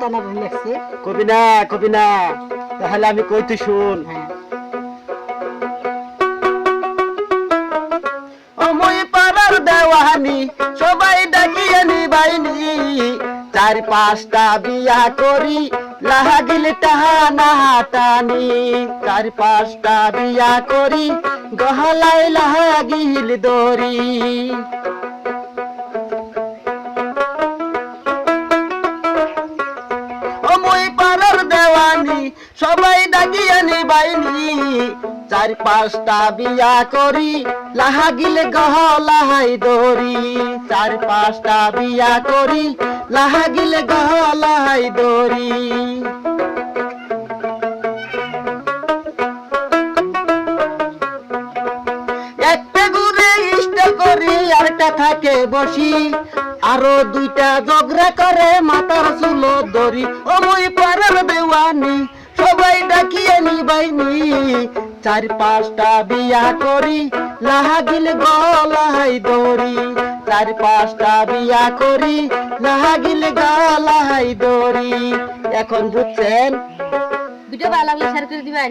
টানা লাগছে কবি না কবি না তাহলে আমি কইতে শুন। হ্যাঁ। অমই পাড়ার দেওয়ানি সবাই ডাকিয়ে নিবাইনি। চার পাঁচটা বিয়া করি লাহাগিল টাহানা হাটানি চার পাঁচটা বিয়া করি গহলাই লাহাগিল দরি সবাই ডাকিয়ে নিবাইনি চার পাঁচটা বিয়া করি লাহা গিলে গহলাই দরি চার পাঁচটা বিয়া করি লাহা গিলে গহলাই দরি একটা ঘুরে ইষ্ট করি, আরেকটা থাকে বসি। আরও দুইটা ঝগড়া করে মাথার চুল দড়ি ওই পাড়ার দেওয়ানি, সবাই ডাকিয়ে নিবাইনি। চার পাঁচটা বিয়া করি লাহা গিল গলাই দড়ি চার পাঁচটা বিয়া করি লাহা গিল গলাই দড়ি এখন বুঝছেন? ভিডিও ভালো লাগলে শেয়ার করে দিবেন।